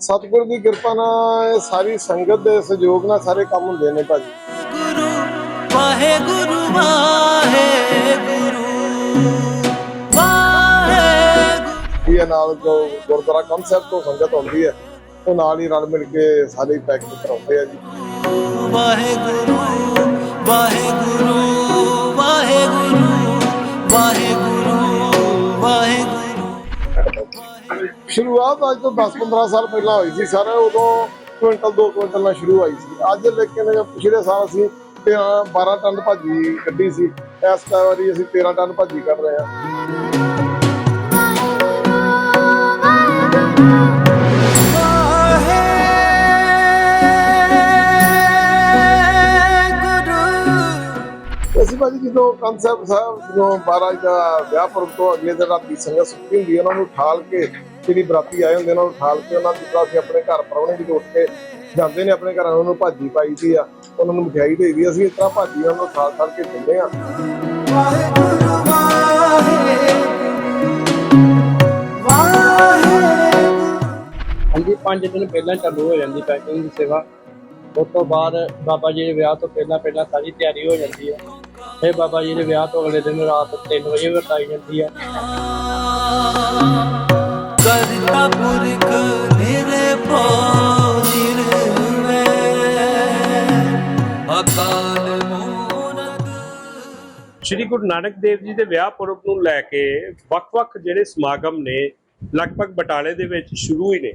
ਸਤਿਗੁਰ ਦੀ ਕਿਰਪਾ ਨਾਲ ਇਹ ਸਾਰੀ ਸੰਗਤ ਦੇ ਸਹਿਯੋਗ ਨਾਲ ਸਾਰੇ ਕੰਮ ਹੁੰਦੇ ਨੇ ਭਾਜੀ। ਗੁਰੂ ਵਾਹਿਗੁਰੂ ਵਾਹਿਗੁਰੂ। ਵਾਹਿਗੁਰੂ। ਇਹ ਨਾਲ ਜੋ ਗੁਰਦੁਆਰਾ ਕਨਸੈਪਟ ਤੋਂ ਸੰਗਤ ਆਉਂਦੀ ਹੈ ਉਹ ਨਾਲ ਹੀ ਰਲ ਮਿਲ ਕੇ ਸਾਰੇ ਪੈਕਿੰਗ ਕਰਾਉਂਦੇ ਆ ਜੀ। ਵਾਹਿਗੁਰੂ ਸ਼ੁਰੂਆਤ ਅੱਜ ਤੋਂ 10-15 ਸਾਲ ਪਹਿਲਾਂ ਹੋਈ ਸੀ ਸਰ, ਉਦੋਂ ਕੁਇੰਟਲ 2 ਕੁਇੰਟਲ ਨਾਲ ਸ਼ੁਰੂ ਹੋਈ ਸੀ। ਅੱਜ ਲੇਕਿਨ ਪਿਛਲੇ ਸਾਲ ਅਸੀਂ 13 12 ਟਨ ਭਾਜੀ ਕੱਢੀ ਸੀ। ਇਸ ਵਾਰੀ ਅਸੀਂ 13 ਟਨ ਭਾਜੀ ਕੱਢ ਰਹੇ ਹਾਂ। ਅਸੀਂ ਭਾਜੀ ਜਦੋਂ ਕਨਸੈਪਟ ਸਾਹਿਬ ਜਦੋਂ ਮਹਾਰਾਜ ਦਾ ਵਿਆਹ ਪੁਰਬ ਤੋਂ ਅਗਲੇ ਦਿਨ ਰਾਤੀ ਸੰਗਤ ਸੁੱਤੀ ਹੁੰਦੀ ਹੈ, ਉਹਨਾਂ ਨੂੰ ਠਾਲ ਕੇ ਜਿਹੜੀ ਬਰਾਤੀ ਆਏ ਹੁੰਦੇ ਉਹਨਾਂ ਨੂੰ ਠਾਲ ਕੇ ਉਹਨਾਂ ਦੀ ਅਸੀਂ ਆਪਣੇ ਘਰ ਪਰਉਣੇ ਜਦੋਂ ਉੱਠ ਕੇ ਜਾਂਦੇ ਨੇ ਆਪਣੇ ਘਰਾਂ ਨੂੰ ਭਾਜੀ ਪਾਈ ਦੀ ਆ, ਉਹਨਾਂ ਨੂੰ ਮਠਿਆਈ ਦੇਈਦੀ ਆ। ਅਸੀਂ ਇਸ ਤਰ੍ਹਾਂ ਭਾਜੀ ਉਹਨਾਂ ਨੂੰ ਠਾਲ ਠਾਲ ਕੇ ਦਿੰਦੇ ਆ। ਹਾਂਜੀ 5 ਦਿਨ ਪਹਿਲਾਂ ਚਾਲੂ ਹੋ ਜਾਂਦੀ ਪੈਕਿੰਗ ਦੀ ਸੇਵਾ। ਉਸ ਤੋਂ ਬਾਅਦ ਬਾਬਾ ਜੀ ਦੇ ਵਿਆਹ ਤੋਂ ਪਹਿਲਾਂ ਪਹਿਲਾਂ ਸਾਰੀ ਤਿਆਰੀ ਹੋ ਜਾਂਦੀ ਹੈ ਫਿਰ ਬਾਬਾ ਜੀ ਦੇ ਵਿਆਹ ਤੋਂ ਅਗਲੇ ਦਿਨ ਰਾਤ 3 ਵਜੇ ਵਰਤਾਈ ਜਾਂਦੀ ਹੈ ਸ਼੍ਰੀ ਗੁਰੂ ਨਾਨਕ ਦੇਵ ਜੀ ਦੇ ਵਿਆਹ ਪੁਰਬ ਨੂੰ ਲੈ ਕੇ ਵੱਖ-ਵੱਖ ਜਿਹੜੇ ਸਮਾਗਮ ਨੇ, ਲਗਭਗ ਬਟਾਲੇ ਦੇ ਵਿੱਚ ਸ਼ੁਰੂ ਹੀ ਨੇ।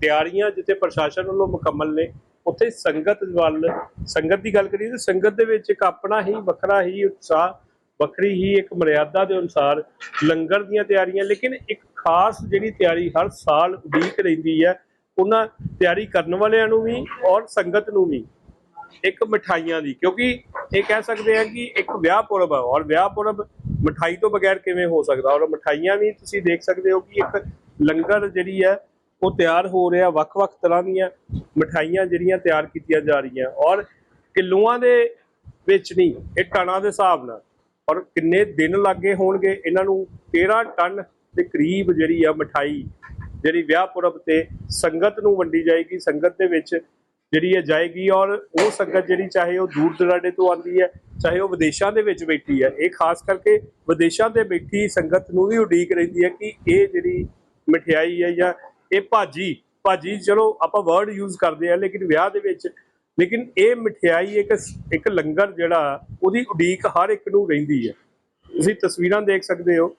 ਤਿਆਰੀਆਂ ਜਿੱਥੇ ਪ੍ਰਸ਼ਾਸਨ ਵੱਲੋਂ ਮੁਕੰਮਲ ਨੇ, ਉੱਥੇ ਸੰਗਤ ਵੱਲ, ਸੰਗਤ ਦੀ ਗੱਲ ਕਰੀਏ ਤਾਂ ਸੰਗਤ ਦੇ ਵਿੱਚ ਇੱਕ ਆਪਣਾ ਹੀ, ਵੱਖਰਾ ਹੀ ਉਤਸ਼ਾਹ, ਵੱਖਰੀ ਹੀ ਇੱਕ ਮਰਿਆਦਾ ਦੇ ਅਨੁਸਾਰ ਲੰਗਰ ਦੀਆਂ ਤਿਆਰੀਆਂ। ਲੇਕਿਨ ਇੱਕ ਖਾਸ ਜਿਹੜੀ ਤਿਆਰੀ ਹਰ ਸਾਲ ਉਡੀਕ ਰਹਿੰਦੀ ਹੈ, ਉਹਨਾਂ ਤਿਆਰੀ ਕਰਨ ਵਾਲਿਆਂ ਨੂੰ ਵੀ ਔਰ ਸੰਗਤ ਨੂੰ ਵੀ, ਇੱਕ ਮਠਾਈਆਂ ਦੀ, ਕਿਉਂਕਿ ਇਹ ਕਹਿ ਸਕਦੇ ਆ ਕਿ ਇੱਕ ਵਿਆਹ ਪੁਰਬ ਹੈ ਔਰ ਵਿਆਹ ਪੁਰਬ ਮਠਾਈ ਤੋਂ ਬਗੈਰ ਕਿਵੇਂ ਹੋ ਸਕਦਾ? ਔਰ ਮਠਾਈਆਂ ਵੀ ਤੁਸੀਂ ਦੇਖ ਸਕਦੇ ਹੋ ਕਿ ਇੱਕ ਲੰਗਰ ਜਿਹੜੀ ਹੈ, ਉਹ ਤਿਆਰ ਹੋ ਰਿਹਾ, ਵੱਖ-ਵੱਖ ਤਰ੍ਹਾਂ ਦੀਆਂ ਮਠਾਈਆਂ ਜਿਹੜੀਆਂ ਤਿਆਰ ਕੀਤੀਆਂ ਜਾ ਰਹੀਆਂ, ਔਰ ਕਿਲੋਆਂ ਦੇ ਵਿੱਚ ਨਹੀਂ, ਇਹ ਟਨਾਂ ਦੇ ਹਿਸਾਬ ਨਾਲ, ਔਰ ਕਿੰਨੇ ਦਿਨ ਲੱਗੇ ਹੋਣਗੇ, ਇਹਨਾਂ ਨੂੰ 13 ਟਨ ਦੇ ਕਰੀਬ ਜਿਹੜੀ ਆ ਮਠਾਈ, ਜਿਹੜੀ ਵਿਆਹ ਪੁਰਬ ਤੇ ਸੰਗਤ ਨੂੰ ਵੰਡੀ ਜਾਏਗੀ, ਸੰਗਤ ਦੇ ਵਿੱਚ ਜਿਹੜੀ ਹੈ ਜਾਏਗੀ ਔਰ ਉਹ ਸੰਗਤ ਜਿਹੜੀ ਚਾਹੇ ਉਹ ਦੂਰ ਦਰਾਡੇ ਤੋਂ ਆਉਂਦੀ ਹੈ, ਚਾਹੇ ਉਹ ਵਿਦੇਸ਼ਾਂ ਦੇ ਵਿੱਚ ਬੈਠੀ ਹੈ, ਇਹ ਖਾਸ ਕਰਕੇ ਵਿਦੇਸ਼ਾਂ ਤੇ ਬੈਠੀ ਸੰਗਤ ਨੂੰ ਵੀ ਉਡੀਕ ਰਹਿੰਦੀ ਹੈ ਕਿ ਇਹ ਜਿਹੜੀ ਮਠਿਆਈ ਹੈ ਜਾਂ ਇਹ ਭਾਜੀ ਭਾਜੀ ਚਲੋ ਆਪਾਂ ਵਰਡ ਯੂਜ਼ ਕਰਦੇ ਆ ਲੇਕਿਨ ਵਿਆਹ ਦੇ ਵਿੱਚ, ਲੇਕਿਨ ਇਹ ਮਠਿਆਈ ਇੱਕ ਇੱਕ ਲੰਗਰ ਜਿਹੜਾ ਉਹਦੀ ਉਡੀਕ ਹਰ ਇੱਕ ਨੂੰ ਰਹਿੰਦੀ ਹੈ। ਤੁਸੀਂ ਤਸਵੀਰਾਂ ਦੇਖ ਸਕਦੇ ਹੋ,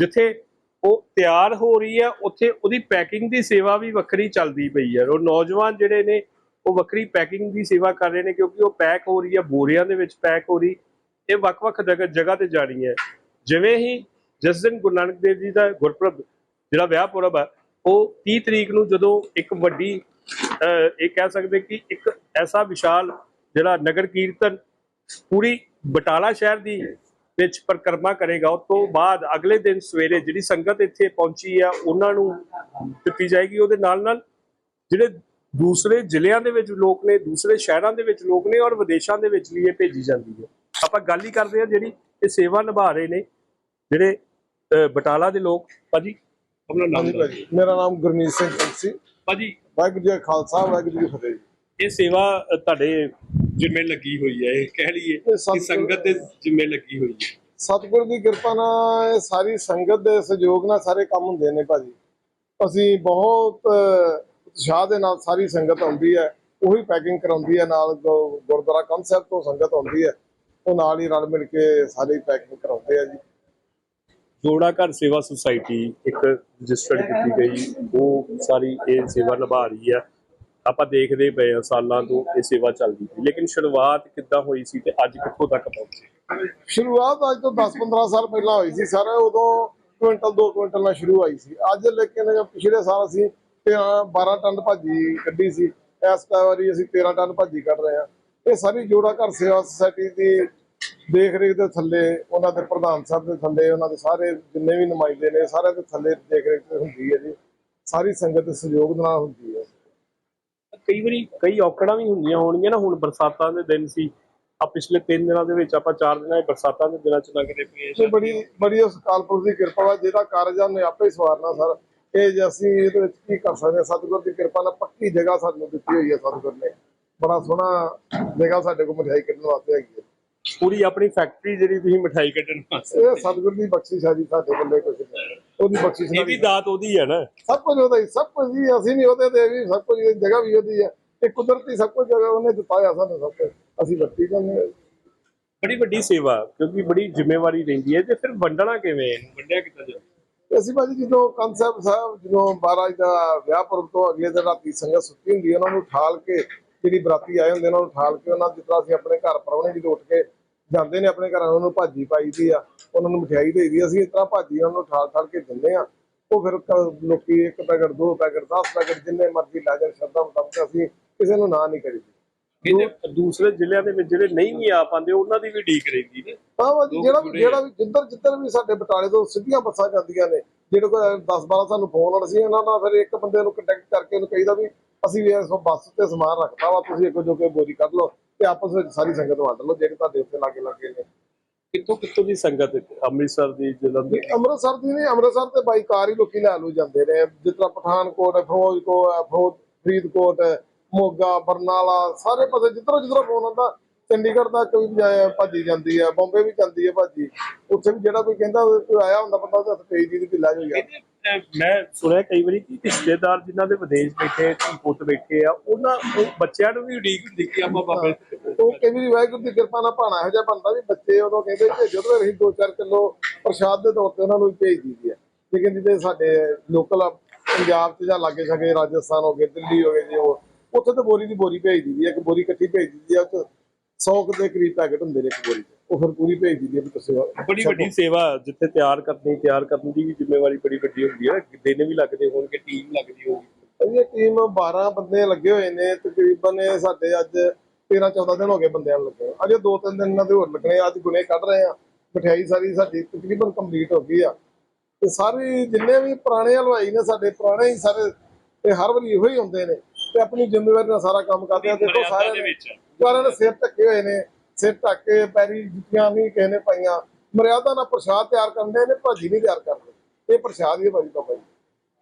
ਜਿੱਥੇ ਉਹ ਤਿਆਰ ਹੋ ਰਹੀ ਹੈ, ਉੱਥੇ ਉਹਦੀ ਪੈਕਿੰਗ ਦੀ ਸੇਵਾ ਵੀ ਵੱਖਰੀ ਚੱਲਦੀ ਪਈ ਹੈ। ਉਹ ਨੌਜਵਾਨ ਜਿਹੜੇ ਨੇ, ਉਹ ਵੱਖਰੀ ਪੈਕਿੰਗ ਦੀ ਸੇਵਾ ਕਰ ਰਹੇ ਨੇ ਕਿਉਂਕਿ ਉਹ ਪੈਕ ਹੋ ਰਹੀ ਹੈ, ਬੋਰੀਆਂ ਦੇ ਵਿੱਚ ਪੈਕ ਹੋ ਰਹੀ, ਇਹ ਵੱਖ-ਵੱਖ ਜਗ੍ਹਾ ਜਗ੍ਹਾ ਤੇ ਜਾਣੀ ਹੈ। ਜਿਵੇਂ ਹੀ ਜਿਸ ਦਿਨ ਗੁਰੂ ਨਾਨਕ ਦੇਵ ਜੀ ਦਾ ਗੁਰਪੁਰਬ, ਜਿਹੜਾ ਵਿਆਹ ਪੁਰਬ ਹੈ ਉਹ 30 ਤਰੀਕ ਨੂੰ ਜਦੋਂ ਇੱਕ ਵੱਡੀ ਇਹ ਕਹਿ ਸਕਦੇ ਕਿ ਇੱਕ ਐਸਾ ਵਿਸ਼ਾਲ ਜਿਹੜਾ ਨਗਰ ਕੀਰਤਨ, ਪੂਰੀ ਬਟਾਲਾ ਸ਼ਹਿਰ ਦੀ ਵਿੱਚ ਪਰਿਕਰਮਾ ਕਰੇਗਾ ਉਸ ਤੋਂ ਬਾਅਦ ਅਗਲੇ ਦਿਨ ਸਵੇਰੇ ਜਿਹੜੀ ਸੰਗਤ ਇੱਥੇ ਪਹੁੰਚੀ ਆ ਉਹਨਾਂ ਨੂੰ ਦਿੱਤੀ ਜਾਏਗੀ ਉਹਦੇ ਨਾਲ ਨਾਲ ਜਿਹੜੇ ਦੂਸਰੇ ਜ਼ਿਲ੍ਹਿਆਂ ਦੇ ਵਿੱਚ ਲੋਕ ਨੇ ਦੂਸਰੇ ਸ਼ਹਿਰਾਂ ਦੇ ਵਿੱਚ ਲੋਕ ਨੇ ਔਰ ਵਿਦੇਸ਼ਾਂ ਦੇ ਵਿੱਚ ਵੀ ਇਹ ਭੇਜੀ ਜਾਂਦੀ ਹੈ। ਆਪਾਂ ਗੱਲ ਹੀ ਕਰਦੇ ਆ ਜਿਹੜੀ ਇਹ ਸੇਵਾ ਨਿਭਾ ਰਹੇ ਨੇ ਜਿਹੜੇ ਬਟਾਲਾ ਦੇ ਲੋਕ। ਭਾਜੀ ਆਪਣਾ ਨਾਮ ਮੇਰਾ ਨਾਮ ਗੁਰਮੀਤ ਸਿੰਘ ਸੀ ਭਾਜੀ। ਵਾਹਿਗੁਰੂ ਜੀ ਖਾਲਸਾ ਵਾਹਿਗੁਰੂ ਜੀ ਫਤਿਹ ਇਹ ਸੇਵਾ ਤੁਹਾਡੇ ਜਿੰਮੇ ਲੱਗੀ ਹੋਈ ਹੈ ਇਹ ਕਹਿ ਲਈਏ ਕਿ ਸੰਗਤ ਦੇ ਜਿੰਮੇ ਲੱਗੀ ਹੋਈ ਹੈ। ਸਤਿਗੁਰ ਦੀ ਕਿਰਪਾ ਨਾਲ ਇਹ ਸਾਰੀ ਸੰਗਤ ਦੇ ਸਹਿਯੋਗ ਨਾਲ ਸਾਰੇ ਕੰਮ ਹੁੰਦੇ ਨੇ ਭਾਜੀ। ਅਸੀਂ ਬਹੁਤ ਉਤਸ਼ਾਹ ਦੇ ਨਾਲ ਸਾਰੀ ਸੰਗਤ ਆਉਂਦੀ ਹੈ ਉਹੀ ਪੈਕਿੰਗ ਕਰਾਉਂਦੀ ਹੈ ਨਾਲ ਗੁਰਦੁਆਰਾ ਕਨਸੈਪਟ ਤੋਂ ਸੰਗਤ ਆਉਂਦੀ ਹੈ ਉਹ ਨਾਲ ਹੀ ਰਲ ਮਿਲ ਕੇ ਸਾਰੀ ਪੈਕਿੰਗ ਕਰਾਉਂਦੇ ਆ ਜੀ। ਜੋੜਾ ਘਰ ਸੇਵਾ ਸੁਸਾਇਟੀ ਇੱਕ ਰਜਿਸਟਰਡ ਕੀਤੀ ਗਈ ਉਹ ਸਾਰੀ ਇਹ ਸੇਵਾ ਨਿਭਾ ਰਹੀ ਹੈ। ਆਪਾਂ ਦੇਖਦੇ ਪਏ ਆ ਸਾਲਾਂ ਤੋਂ ਇਹ ਸੇਵਾ ਚੱਲਦੀ ਪਈ। ਲੇਕਿਨ ਸ਼ੁਰੂਆਤ ਕਿੱਦਾਂ ਹੋਈ ਸੀ ਤੇ ਅੱਜ ਕਿੱਥੋਂ ਤੱਕ ਪਹੁੰਚੇ? ਸ਼ੁਰੂਆਤ ਅੱਜ ਤੋਂ 10-15 ਸਾਲ ਪਹਿਲਾਂ ਹੋਈ ਸੀ ਸਰ, ਉਦੋਂ ਕੁਇੰਟਲ 2 ਕੁਇੰਟਲ ਨਾਲ ਸ਼ੁਰੂ ਹੋਈ ਸੀ। ਅੱਜ ਲੇਕਿਨ ਪਿਛਲੇ ਸਾਲ ਅਸੀਂ 12 ਟਨ ਭਾਜੀ ਕੱਢੀ ਸੀ। ਇਸ ਵਾਰੀ ਅਸੀਂ 13 ਟਨ ਭਾਜੀ ਕੱਢ ਰਹੇ ਹਾਂ। ਇਹ ਸਾਰੀ ਜੋੜਾ ਘਰ ਸੇਵਾ ਸੁਸਾਇਟੀ ਦੀ ਦੇਖ ਰੇਖ ਦੇ ਥੱਲੇ, ਉਹਨਾਂ ਦੇ ਪ੍ਰਧਾਨ ਸਾਹਿਬ ਦੇ ਥੱਲੇ, ਉਹਨਾਂ ਦੇ ਸਾਰੇ ਜਿੰਨੇ ਵੀ ਨੁਮਾਇੰਦੇ ਨੇ, ਸਾਰਿਆਂ ਦੇ ਥੱਲੇ ਦੇਖ ਰੇਖ ਤੇ ਹੁੰਦੀ ਹੈ ਜੀ। ਸਾਰੀ ਸੰਗਤ ਸਹਿਯੋਗ ਨਾਲ ਹੁੰਦੀ ਹੈ। ਕਈ ਵਾਰੀ ਕਈ ਔਕੜਾਂ ਵੀ ਹੁੰਦੀਆਂ ਹੋਣਗੀਆਂ ਨਾ, ਹੁਣ ਬਰਸਾਤਾਂ ਦੇ ਦਿਨ ਸੀ। ਆ ਪਿਛਲੇ 3 ਦਿਨਾਂ ਦੇ ਵਿੱਚ ਆਪਾਂ 4 ਦਿਨਾਂ ਦੇ ਬਰਸਾਤਾਂ ਦੇ ਦਿਨਾਂ ਚ ਲੰਘਦੇ ਪਏ ਇਹ ਬੜੀ ਬੜੀ ਉਸ ਕਾਲਪੁਰ ਦੀ ਕਿਰਪਾ ਵਾ, ਜਿਹਦਾ ਕਾਰਜ ਆ, ਉਹਨੇ ਆਪੇ ਹੀ ਸਵਾਰਨਾ ਸਰ। ਇਹ ਜੇ ਅਸੀਂ ਇਹਦੇ ਵਿੱਚ ਕੀ ਕਰ ਸਕਦੇ ਹਾਂ ਸਤਿਗੁਰ ਦੀ ਕਿਰਪਾ ਨਾਲ ਪੱਕੀ ਜਗ੍ਹਾ ਸਾਨੂੰ ਦਿੱਤੀ ਹੋਈ ਹੈ ਸਤਿਗੁਰ ਨੇ। ਬੜਾ ਸੋਹਣਾ ਜਗ੍ਹਾ ਸਾਡੇ ਕੋਲ ਮਠਿਆਈ ਕਰਨ ਵਾਸਤੇ ਹੈਗੀ ਹੈ ਪੂਰੀ ਆਪਣੀ ਫੈਕਟਰੀ ਜਿਹੜੀ ਤੁਸੀਂ ਮਠਾਈ ਕੱਢਣ ਵਾਸਤੇ। ਇਹ ਸਤਿਗੁਰ ਦੀ ਬਖਸ਼ਿਸ਼ ਹੈ ਜੀ ਸਾਡੇ ਕੋਲੇ ਕੁਝ ਉਹਦੀ ਬਖਸ਼ਿਸ਼ ਇਹ ਵੀ ਹੀ- ਦਾਤ ਉਹਦੀ ਹੈ ਨਾ। ਸਭ ਕੁਝ ਉਹਦਾ ਹੀ ਸਭ ਕੁਝ ਜੀ ਅਸੀਂ ਨਹੀਂ ਉਹਦੇ ਤੇ ਵੀ ਸਭ ਕੁਝ ਜਗ੍ਹਾ ਵੀ ਉਹਦੀ ਹੈ ਇਹ ਕੁਦਰਤੀ ਸਭ ਕੁਝ ਜਗ੍ਹਾ ਉਹਨੇ ਦਿੱਤਾ ਸਾਨੂੰ ਸਭ ਕੁਝ। ਅਸੀਂ ਵਰਤੀ ਜਾਂਦੇ ਹਾਂ ਬੜੀ ਵੱਡੀ ਸੇਵਾ ਕਿਉਂਕਿ ਬੜੀ ਜ਼ਿੰਮੇਵਾਰੀ ਰਹਿੰਦੀ ਹੈ। ਤੇ ਫਿਰ ਵੰਡਣਾ ਕਿਵੇਂ? ਇਹਨੂੰ ਵੰਡਿਆ ਕਿੱਦਾਂ ਜਾਂਦਾ ਅਸੀਂ ਭਾਜੀ ਜਦੋਂ ਕੰਨ ਸਾਹਿਬ ਜਦੋਂ ਮਹਾਰਾਜ ਦਾ ਵਿਆਹ ਪੁਰਬ ਤੋਂ ਅਗਲੇ ਦਿਨ ਰਾਤੀ ਸੰਗਤ ਸੁੱਤੀ ਹੁੰਦੀ ਹੈ ਉਹਨਾਂ ਨੂੰ ਠਾਲ ਕੇ ਜਿਹੜੀ ਬਰਾਤੀ ਆਏ ਹੁੰਦੇ ਉਹਨਾਂ ਨੂੰ ਠਾਲ ਕੇ ਉਹਨਾਂ ਜਿਸ ਤਰ੍ਹਾਂ ਅਸੀਂ ਆਪਣੇ ਘਰ ਪਰੌਣੇ ਜਦੋਂ ਉੱਠ ਕੇ ਜਾਂਦੇ ਨੇ ਆਪਣੇ ਘਰਾਂ ਉਹਨਾਂ ਨੂੰ ਭਾਜੀ ਪਾਈ ਦੀ ਆ ਉਹਨਾਂ ਨੂੰ ਮਠਿਆਈ ਦੇਈਦੀ ਅਸੀਂ ਇਸ ਤਰ੍ਹਾਂ ਭਾਜੀ ਉਹਨਾਂ ਨੂੰ ਠਾਲ ਠਾਲ ਕੇ ਦਿੰਦੇ ਆ। ਉਹ ਫਿਰ ਲੋਕੀ ਇੱਕ ਪੈਕਟ ਦੋ ਪੈਕਟ 10 ਪੈਕਟ ਜਿੰਨੇ ਮਰਜ਼ੀ ਲੈ ਜਾਣ ਸ਼ਰਧਾ ਮੁਤਾਬਕ ਅਸੀਂ ਕਿਸੇ ਨੂੰ ਨਾ ਨਹੀਂ ਕਰੀਦੀ। ਇਹਦੇ ਦੂਸਰੇ ਜ਼ਿਲ੍ਹਿਆਂ ਦੇ ਵਿੱਚ ਜਿਹੜੇ ਨਹੀਂ ਵੀ ਆ ਪਾਉਂਦੇ ਉਹਨਾਂ ਦੀ ਵੀ ਢੀਕ ਰਹਿੰਦੀ ਨੇ ਹਾਂ ਜਿਹੜਾ ਵੀ ਜਿਹੜਾ ਵੀ ਜਿੱਧਰ ਜਿੱਧਰ ਵੀ ਸਾਡੇ ਬਟਾਲੇ ਤੋਂ ਸਿੱਧੀਆਂ ਬੱਸਾਂ ਜਾਂਦੀਆਂ ਨੇ ਜਿਹੜੇ ਕੋਈ 10 12 ਸਾਨੂੰ ਫੋਨ ਆਉਣ ਸੀ ਇਹਨਾਂ ਨਾਲ ਫਿਰ ਇੱਕ ਬੰਦੇ ਨੂੰ ਕੰਟੈਕਟ ਕਰਕੇ ਉਹਨੂੰ ਕਹੀਦਾ ਵੀ ਅਸੀਂ ਵੀ ਇਸ ਬੱਸ ਤੇ ਸਮਾਨ ਰੱਖਤਾ ਵਾ ਤੁਸੀਂ ਅੱਗੋਂ ਜੋ ਕੇ ਬੋਰੀ ਕੱਢ ਲਓ। ਤੇ ਆਪਸ ਵਿੱਚ ਸਾਰੀ ਸੰਗਤ ਵੰਡ ਲਓ ਜਿਹੜੇ ਤੁਹਾਡੇ ਉੱਤੇ ਲਾਗੇ ਲੱਗੇ ਨੇ। ਕਿੱਥੋਂ ਕਿੱਥੋਂ ਦੀ ਸੰਗਤ ਅੰਮ੍ਰਿਤਸਰ ਦੀ ਜਲੰਧਰ ਅੰਮ੍ਰਿਤਸਰ ਦੀ ਨਹੀਂ ਅੰਮ੍ਰਿਤਸਰ ਤੇ ਬਾਈ ਕਾਰ ਹੀ ਲੋਕੀ ਲੈ ਲੂ ਜਾਂਦੇ ਨੇ। ਜਿਸ ਤਰ੍ਹਾਂ ਪਠਾਨਕੋਟ ਫਿਰੋਜ਼ਕੋਟ ਫਿਰੋਜ਼ ਫਰੀਦਕੋਟ ਮੋਗਾ ਬਰਨਾਲਾ ਸਾਰੇ ਪਾਸੇ ਜਿੱਧਰੋਂ ਜਿੱਧਰੋਂ ਫੋਨ ਆਉਂਦਾ ਚੰਡੀਗੜ੍ਹ ਦਾ ਕੋਈ ਭਾਜੀ ਜਾਂਦੀ ਹੈ ਬੰਬੇ ਵੀ ਜਾਂਦੀ ਹੈ ਭਾਜੀ। ਉੱਥੇ ਵੀ ਜਿਹੜਾ ਕੋਈ ਕਹਿੰਦਾ ਕੋਈ ਆਇਆ ਹੁੰਦਾ ਬੰਦਾ ਉਹਦੇ ਹੱਥ ਪੇਜ ਦੀ ਤੇ ਲੈ ਜਾਓ ਯਾਰ ਇਹਦੇ, ਅਹ, ਮੈਂ ਸੁਣਿਆ ਕਈ ਵਾਰੀ ਕਿ ਰਿਸ਼ਤੇਦਾਰ ਜਿਨ੍ਹਾਂ ਦੇ ਵਿਦੇਸ਼ ਬੈਠੇ ਪੁੱਤ ਬੈਠੇ ਆ, ਉਹਨਾਂ ਉਹ ਬੱਚਿਆਂ ਨੂੰ ਵੀ ਉਡੀਕ ਹੁੰਦੀ ਕਿ ਆਪਾਂ ਬਾਬੇ ਉਹ ਕਈ ਵਾਰੀ ਵਾਹਿਗੁਰੂ ਦੀ ਕਿਰਪਾ ਨਾਲ ਭਾਣਾ ਇਹੋ ਜਿਹਾ ਬਣਦਾ ਵੀ ਬੱਚੇ ਉਦੋਂ ਕਹਿੰਦੇ ਭੇਜੋ ਤੇ ਅਸੀਂ 2-4 ਕਿਲੋ ਪ੍ਰਸ਼ਾਦ ਦੇ ਤੌਰ ਤੇ ਉਹਨਾਂ ਨੂੰ ਭੇਜ ਦਈਦੀ ਹੈ ਲੇਕਿਨ ਜਿਹਦੇ ਸਾਡੇ ਲੋਕਲ ਪੰਜਾਬ 'ਚ ਜਾਂ ਲਾਗੇ ਛਾਗੇ ਰਾਜਸਥਾਨ ਹੋ ਗਏ, ਦਿੱਲੀ ਹੋ ਗਏ ਜੀ, ਉਹ ਉੱਥੇ ਤਾਂ ਬੋਰੀ ਦੀ ਬੋਰੀ ਭੇਜ ਦਈਦੀ ਹੈ ਇੱਕ ਬੋਰੀ ਇਕੱਠੀ ਭੇਜ ਦਈਦੀ ਆ 100 ਦੇ ਕਰੀਬ ਪੈਕਟ ਹੁੰਦੇ ਨੇ ਇੱਕ ਬੋਰੀ 'ਚ। ਉਹ ਫਿਰ ਪੂਰੀ ਭੇਜ ਦਈਦੀ ਹੈ ਵੀ ਤੁਸੀਂ ਬੜੀ ਵੱਡੀ ਸੇਵਾ ਜਿੱਥੇ ਤਿਆਰ ਕਰਨੀ ਤਿਆਰ ਕਰਨ ਦੀ ਵੀ ਜ਼ਿੰਮੇਵਾਰੀ ਬੜੀ ਵੱਡੀ ਹੁੰਦੀ ਹੈ। ਦਿਨ ਵੀ ਲੱਗਦੇ ਹੋਣਗੇ ਟੀਮ ਲੱਗਦੀ ਹੋਊਗੀ। ਇਹ ਟੀਮ 12 ਬੰਦੇ ਲੱਗੇ ਹੋਏ ਨੇ ਤਕਰੀਬਨ ਸਾਡੇ ਅੱਜ 13 14 ਦਿਨ ਹੋ ਗਏ ਬੰਦਿਆਂ ਨੂੰ ਲੱਗੇ। ਅਜੇ 2-3 ਦਿਨ ਇਹਨਾਂ ਦੇ ਹੋਰ ਲੱਗਣੇ। ਅੱਜ ਗੁਨੇ ਕੱਢ ਰਹੇ ਆ। ਮਠਿਆਈ ਸਾਰੀ ਸਾਡੀ ਤਕਰੀਬਨ ਕੰਪਲੀਟ ਹੋ ਗਈ ਆ। ਤੇ ਸਾਰੇ ਜਿੰਨੇ ਵੀ ਪੁਰਾਣੇ ਹਲਵਾਈ ਨੇ ਸਾਡੇ ਪੁਰਾਣੇ ਹੀ ਸਾਰੇ ਇਹ ਹਰ ਵਾਰੀ ਇਹੋ ਹੀ ਹੁੰਦੇ ਨੇ। ਤੇ ਆਪਣੀ ਜ਼ਿੰਮੇਵਾਰੀ ਨਾਲ ਸਾਰਾ ਕੰਮ ਕਰਦੇ ਆ। ਦੇਖੋ ਸਾਰਿਆਂ ਦੇ ਵਿੱਚ। ਸਾਰਿਆਂ ਨੇ ਸਿਰ ਢੱਕੇ ਹੋਏ ਨੇ। ਸਿਰ ਢੱਕ ਕੇ ਪੈਰੀ ਜੁੱਤੀਆਂ ਨਹੀਂ ਕਿਸੇ ਨੇ ਪਾਈਆਂ। ਮਰਿਆਦਾ ਨਾਲ ਪ੍ਰਸ਼ਾਦ ਤਿਆਰ ਕਰਦੇ ਨੇ ਭਾਜੀ ਨਹੀਂ ਤਿਆਰ ਕਰਦੇ ਇਹ ਪ੍ਰਸ਼ਾਦ ਹੀ ਭਾਜੀ ਬਾਬਾ ਜੀ।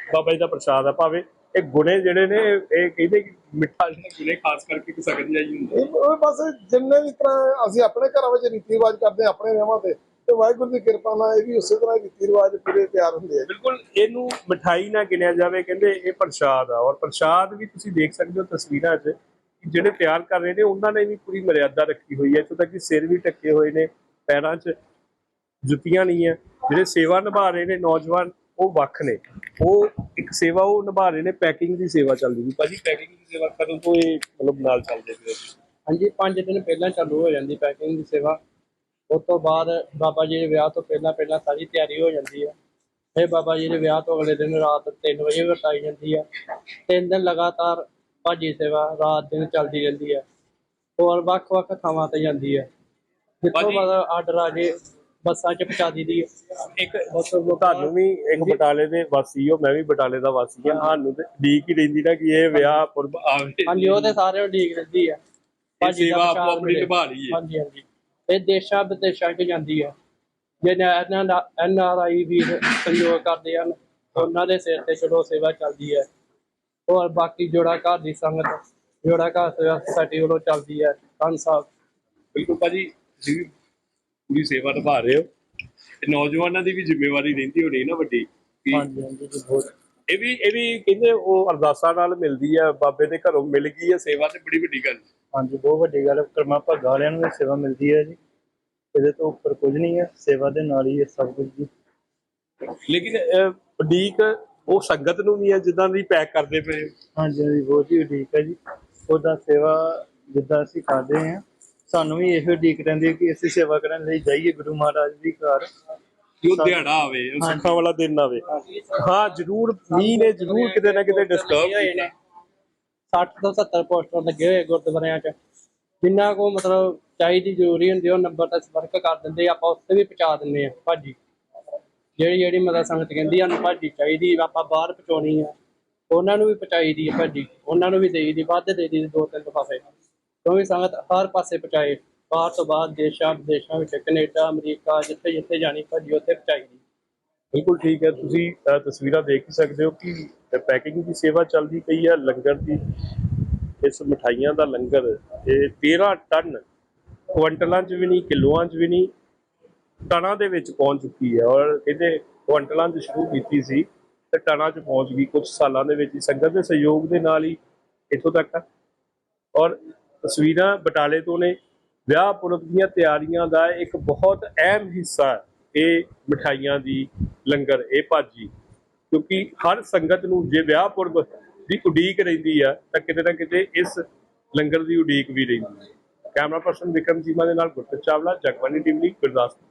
ਬਾਬਾ ਜੀ ਦਾ ਪ੍ਰਸ਼ਾਦ ਆ। ਭਾਵੇਂ ਇਹ ਗੁਣੇ ਜਿਹੜੇ ਨੇ ਇਹ ਕਹਿੰਦੇ ਕਿ ਮਿੱਠਾ ਜਿਹੜਾ ਗੁਣੇ ਖਾਸ ਕਰਕੇ ਕਿ ਸਗਨ ਜਾਈ ਹੁੰਦਾ ਇਹ ਉਹ ਬਸ ਜਿੰਨੇ ਵੀ ਤਰ੍ਹਾਂ ਅਸੀਂ ਆਪਣੇ ਘਰਾਂ ਵਿੱਚ ਰੀਤੀ ਰਿਵਾਜ ਕਰਦੇ ਆਪਣੇ ਵਿਆਹਾਂ ਤੇ ਤੇ ਵਾਹਿਗੁਰੂ ਦੀ ਕਿਰਪਾ ਨਾਲ ਇਹ ਵੀ ਉਸੇ ਤਰ੍ਹਾਂ ਰੀਤੀ ਰਿਵਾਜ ਪੂਰੇ ਤਿਆਰ ਹੁੰਦੇ ਆ ਬਿਲਕੁਲ ਇਹਨੂੰ ਮਠਾਈ ਨਾ ਗਿਣਿਆ ਜਾਵੇ ਕਹਿੰਦੇ ਇਹ ਪ੍ਰਸ਼ਾਦ ਆ। ਔਰ ਪ੍ਰਸ਼ਾਦ ਵੀ ਤੁਸੀਂ ਦੇਖ ਸਕਦੇ ਹੋ ਤਸਵੀਰਾਂ 'ਚ ਕਿ ਜਿਹੜੇ ਤਿਆਰ ਕਰ ਰਹੇ ਨੇ ਉਹਨਾਂ ਨੇ ਵੀ ਪੂਰੀ ਮਰਿਆਦਾ ਰੱਖੀ ਹੋਈ ਹੈ। ਇੱਥੋਂ ਤੱਕ ਕਿ ਸਿਰ ਵੀ ਢੱਕੇ ਹੋਏ ਨੇ ਪੈਰਾਂ 'ਚ ਜੁੱਤੀਆਂ ਨਹੀਂ ਹੈ। ਜਿਹੜੇ ਸੇਵਾ ਨਿਭਾ ਰਹੇ ਨੇ ਨੌਜਵਾਨ ਉਹ ਵੱਖ ਨੇ। ਉਹ ਇੱਕ ਸੇਵਾ ਉਹ ਨਿਭਾ ਰਹੇ ਨੇ ਪੈਕਿੰਗ ਦੀ ਸੇਵਾ ਚੱਲਦੀ ਵੀ ਭਾਜੀ ਪੈਕਿੰਗ ਦੀ ਸੇਵਾ ਕਦੋਂ ਤੋਂ ਇਹ ਮਤਲਬ ਨਾਲ ਚੱਲਦੇ ਪਏ? ਹਾਂਜੀ 5 ਦਿਨ ਪਹਿਲਾਂ ਚਾਲੂ ਹੋ ਜਾਂਦੀ ਪੈਕਿੰਗ ਦੀ ਸੇਵਾ। ਉਸ ਤੋਂ ਬਾਅਦ ਬਾਬਾ ਜੀ ਦੇ ਵਿਆਹ ਤੋਂ ਪਹਿਲਾਂ ਪਹਿਲਾਂ ਸਾਰੀ ਤਿਆਰੀ ਹੋ ਜਾਂਦੀ ਹੈ ਫਿਰ ਬਾਬਾ ਜੀ ਦੇ ਵਿਆਹ ਤੋਂ ਅਗਲੇ ਦਿਨ ਰਾਤ 3 ਵਜੇ ਵਰਤਾਈ ਜਾਂਦੀ ਹੈ ਤਿੰਨ ਦਿਨ ਲਗਾਤਾਰ ਭਾਜੀ ਸੇਵਾ ਰਾਤ ਦਿਨ ਚੱਲਦੀ ਰਹਿੰਦੀ ਹੈ ਹੋਰ ਵੱਖ-ਵੱਖ ਥਾਵਾਂ ਤੇ ਜਾਂਦੀ ਹੈ ਜਿੱਥੋਂ ਬਾਅਦ ਆਰਡਰ ਆ ਜੇ ਬੱਸਾਂ 'ਚ ਪਹੁੰਚਾ ਦੀ ਹੈ ਇੱਕ ਤੁਹਾਨੂੰ ਵੀ ਇੱਕ ਬਟਾਲੇ ਦੇ ਵਾਸੀ ਹੋ ਮੈਂ ਵੀ ਬਟਾਲੇ ਦਾ ਵਾਸੀ ਹਾਂ। ਸਾਨੂੰ ਤੇ ਡੀਕ ਹੀ ਰਹਿੰਦੀ ਨਾ ਕਿ ਇਹ ਵਿਆਹ ਪੁਰਬ ਆਵੇ। ਹਾਂਜੀ ਉਹ ਤੇ ਸਾਰੇ ਉਡੀਕ ਰਹਿੰਦੀ ਹੈ ਭਾਜੀ ਸੇਵਾ ਆਪੋ ਆਪਣੀ। ਨਿਭਾ ਰਹੀ ਹੈ ਹਾਂਜੀ ਹਾਂਜੀ। ਇਹ ਦੇਸ਼ਾਂ ਵਿਦੇਸ਼ਾਂ 'ਚ ਜਾਂਦੀ ਹੈ ਜੇ ਐਨ ਆਰ ਆਈ ਵੀ ਸਹਿਯੋਗ ਕਰਦੇ ਹਨ ਉਹਨਾਂ ਦੇ ਸਿਰ ਤੇ ਚਲੋ ਸੇਵਾ ਚੱਲਦੀ ਹੈ ਹੋਰ ਬਾਕੀ ਜੋੜਾ ਘਰ ਦੀ ਸੰਗਤ ਜੋੜਾ ਘਰ ਸੇਵਾ ਸੁਸਾਇਟੀ ਵੱਲੋਂ ਚੱਲਦੀ ਹੈ ਕੰਨ ਸਾਹਿਬ। ਬਿਲਕੁਲ ਭਾਜੀ ਵੀ ਪੂਰੀ ਸੇਵਾ ਨਿਭਾ ਰਹੇ ਹੋ। ਤੇ ਨੌਜਵਾਨਾਂ ਦੀ ਵੀ ਜ਼ਿੰਮੇਵਾਰੀ ਰਹਿੰਦੀ ਹੋਣੀ ਨਾ ਵੱਡੀ। ਕਿ ਹਾਂਜੀ ਹਾਂਜੀ ਜੀ, ਬਹੁਤ। ਇਹ ਵੀ ਇਹ ਵੀ ਕਹਿੰਦੇ ਉਹ ਅਰਦਾਸਾਂ ਨਾਲ ਮਿਲਦੀ ਹੈ ਬਾਬੇ ਦੇ ਘਰੋਂ ਮਿਲ ਗਈ ਹੈ ਸੇਵਾ ਤੇ ਬੜੀ ਵੱਡੀ ਗੱਲ। ਹਾਂਜੀ ਬਹੁਤ ਵੱਡੀ ਗੱਲ। ਕਰਮਾ ਭਾਗਾ ਵਾਲਿਆਂ ਨੂੰ ਵੀ ਸੇਵਾ ਮਿਲਦੀ ਹੈ ਜੀ। ਇਹਦੇ ਤੋਂ ਉੱਪਰ ਕੁਝ ਨਹੀਂ ਹੈ। ਸੇਵਾ ਦੇ ਨਾਲ ਹੀ ਇਹ ਸਭ ਕੁਝ ਜੀ। ਲੇਕਿਨ ਅਹ, ਉਡੀਕ ਉਹ ਸੰਗਤ ਨੂੰ ਵੀ ਹੈ ਜਿੱਦਾਂ ਦੀ ਪੈਕ ਕਰਦੇ ਪਏ ਹੋ। ਹਾਂਜੀ ਹਾਂਜੀ ਬਹੁਤ ਹੀ ਉਡੀਕ ਹੈ ਜੀ। ਉਹਦਾ ਸੇਵਾ ਜਿੱਦਾਂ ਅਸੀਂ ਕਰਦੇ ਹਾਂ ਸਾਨੂੰ ਵੀ ਇਹੋ ਉਡੀਕ ਰਹਿੰਦੀ ਹੈ ਕਿ ਅਸੀਂ ਸੇਵਾ ਕਰਨ ਲਈ ਜਾਈਏ ਗੁਰੂ ਮਹਾਰਾਜ ਦੀ ਘਰ। ਕਿ ਉਹ ਦਿਹਾੜਾ ਆਵੇ ਉਹ ਸੁੱਖਾਂ ਵਾਲਾ ਦਿਨ ਆਵੇ। ਹਾਂ ਜ਼ਰੂਰ ਮੀਂਹ ਨੇ ਜ਼ਰੂਰ ਕਿਤੇ ਨਾ ਕਿਤੇ ਡਿਸਟਰਬ ਕੀਤਾ। 60 ਤੋਂ 70 ਪੋਸਟਰ ਲੱਗੇ ਹੋਏ ਗੁਰਦੁਆਰਿਆਂ 'ਚ। ਜਿੰਨਾ ਕੋ ਮਤਲਬ ਚਾਹੀਦੀ ਜ਼ਰੂਰੀ ਹੁੰਦੀ ਉਹ ਨੰਬਰ ਤੇ ਸੰਪਰਕ ਕਰ ਦਿੰਦੇ ਆਪਾਂ ਉੱਥੇ ਵੀ ਪਹੁੰਚਾ ਦਿੰਦੇ ਆ, ਭਾਜੀ। ਜਿਹੜੀ ਜਿਹੜੀ ਮਤਲਬ ਸੰਗਤ ਕਹਿੰਦੀ ਸਾਨੂੰ ਭਾਜੀ ਚਾਹੀਦੀ ਆਪਾਂ ਬਾਹਰ ਪਹੁੰਚਾਉਣੀ ਆ। ਉਹਨਾਂ ਨੂੰ ਵੀ ਪਹੁੰਚਾਈ ਦੀ ਹੈ ਭਾਜੀ, ਉਹਨਾਂ ਨੂੰ ਵੀ ਦੇਈ ਦੀ ਵੱਧ ਦੇ ਦੀ ਦੋ ਤਿੰਨ ਲਿਫਾਫੇ ਕਿਉਂਕਿ ਸੰਗਤ ਹਰ ਪਾਸੇ ਪਹੁੰਚਾਏ, ਬਾਹਰ ਤੋਂ ਬਾਅਦ ਦੇਸ਼ਾਂ ਵਿਦੇਸ਼ਾਂ ਵਿੱਚ, ਕੈਨੇਡਾ, ਅਮਰੀਕਾ ਜਿੱਥੇ ਜਿੱਥੇ ਜਾਣੀ, ਭਾਜੀ ਉੱਥੇ ਪਹੁੰਚਾਈ ਦੀ ਬਿਲਕੁਲ ਠੀਕ ਹੈ। ਤੁਸੀਂ ਅ, ਤਸਵੀਰਾਂ ਦੇਖ ਹੀ ਸਕਦੇ ਹੋ ਕਿ ਪੈਕਿੰਗ ਦੀ ਸੇਵਾ ਚੱਲਦੀ ਪਈ ਹੈ। ਲੰਗਰ ਦੀ ਇਸ ਮਠਾਈਆਂ ਦਾ ਲੰਗਰ ਇਹ 13 ਟਨ ਕੁਇੰਟਲਾਂ 'ਚ ਵੀ ਨਹੀਂ ਕਿਲੋਆਂ 'ਚ ਵੀ ਨਹੀਂ ਟਨਾਂ ਦੇ ਵਿੱਚ ਪਹੁੰਚ ਚੁੱਕੀ ਹੈ। ਔਰ ਇਹਦੇ ਕੁਇੰਟਲਾਂ 'ਚ ਸ਼ੁਰੂ ਕੀਤੀ ਸੀ ਤੇ ਟਨਾਂ 'ਚ ਪਹੁੰਚ ਗਈ। ਕੁਝ ਸਾਲਾਂ ਦੇ ਵਿੱਚ ਹੀ ਸੰਗਤ ਦੇ ਸਹਿਯੋਗ ਦੇ ਨਾਲ ਹੀ ਇੱਥੋਂ ਤੱਕ ਆ। ਔਰ ਤਸਵੀਰਾਂ ਬਟਾਲੇ ਤੋਂ ਨੇ। ਵਿਆਹ ਪੁਰਬ ਦੀਆਂ ਤਿਆਰੀਆਂ ਦਾ ਇੱਕ ਬਹੁਤ ਅਹਿਮ ਹਿੱਸਾ ਹੈ। ਇਹ ਮਠਾਈਆਂ ਦੀ ਲੰਗਰ, ਇਹ ਭਾਜੀ। ਕਿਉਂਕਿ ਹਰ ਸੰਗਤ ਨੂੰ ਜੇ ਵਿਆਹ ਪੁਰਬ ਦੀ ਉਡੀਕ ਰਹਿੰਦੀ ਆ, ਤਾਂ ਕਿਤੇ ਨਾ ਕਿਤੇ ਇਸ ਲੰਗਰ ਦੀ ਉਡੀਕ ਵੀ ਰਹਿੰਦੀ ਹੈ। ਕੈਮਰਾ ਪਰਸਨ ਵਿਕਰਮ ਜੀਮਾ ਦੇ ਨਾਲ ਗੁਰਪ੍ਰੀਤ ਚਾਵਲਾ ਜਗਬਾਨੀ ਟੀਵੀ, ਗੁਰਦਾਸਪੁਰ।